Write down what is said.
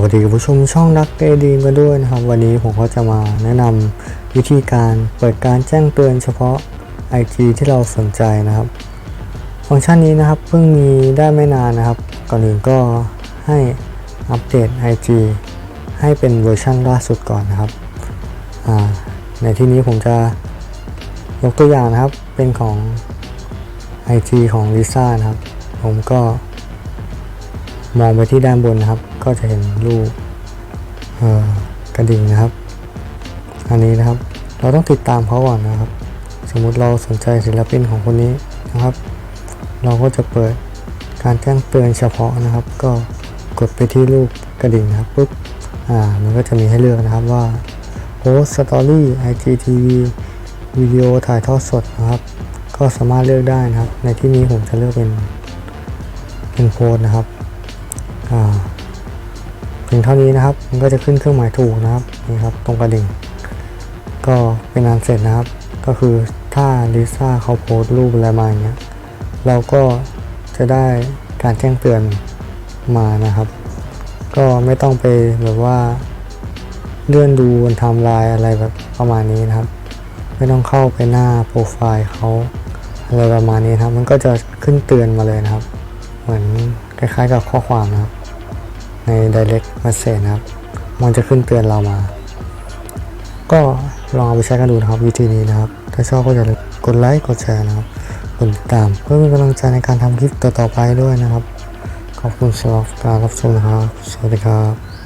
วัสดีผู้ชมช่องนักเอดีมกันด้วยนะครับ วันนี้ผมก็จะมาแนะนำวิธีการเปิดการแจ้งเตือนเฉพาะ IG ที่เราสนใจนะครับ ฟังก์ชันนี้นะครับเพิ่งมีได้ไม่นานนะครับ ก่อนอื่นก็ให้อัปเดต IG ให้เป็นเวอร์ชันล่าสุดก่อนนะครับ ในที่นี้ผมจะยกตัวอย่างนะครับเป็นของ IG ของลิซ่านะครับ ผมก็ มองไปที่ด้านบนนะครับ ก็จะเห็นรูปกระดิ่งนะครับ อันนี้นะครับ เราต้องติดตามเขาก่อนนะครับ สมมุติเราสนใจศิลปินของคนนี้นะครับ เราก็จะเปิดการแจ้งเตือนเฉพาะนะครับ ก็กดไปที่รูปกระดิ่งนะครับปุ๊บอ่ามันก็จะมีให้เลือกนะครับว่าโพสสตอรี่ IGTV วิดีโอถ่ายทอดสดนะครับ ก็สามารถเลือกได้นะครับ ในที่นี้ผมจะเลือกเป็นเป็นโพสนะครับ่าเพียงเท่านี้นะครับ มันก็จะขึ้นเครื่องหมายถูกนะครับนี่ครับ ตรงกระดิ่ง ก็เป็นงานเสร็จนะครับ ก็คือถ้าลิซ่าเขาโพสต์รูปอะไรมาอย่างเงี้ยเราก็จะได้การแจ้งเตือนมานะครับ ก็ไม่ต้องไปแบบว่าเลื่อนดูบนไทม์ไลน์อะไรแบบประมาณนี้นะครับ ไม่ต้องเข้าไปหน้าโปรไฟล์เขาอะไรประมาณนี้นครับ มันก็จะขึ้นเตือนมาเลยนะครับ เหมือนคล้ายๆกับข้อความนะครับ ใน direct message นะครับ มันจะขึ้นเตือนเรามา ก็ลองเอาไปใช้กันดูนะครับวิธีนี้นะครับ ถ้าชอบก็อย่าลืมกดไลค์กดแชร์นะครับกดติดตาม เพื่อเป็นกำลังใจในการทำคลิปต่อๆไปด้วยนะครับ ขอบคุณสำหรับการรับชมนะครับ สวัสดีครับ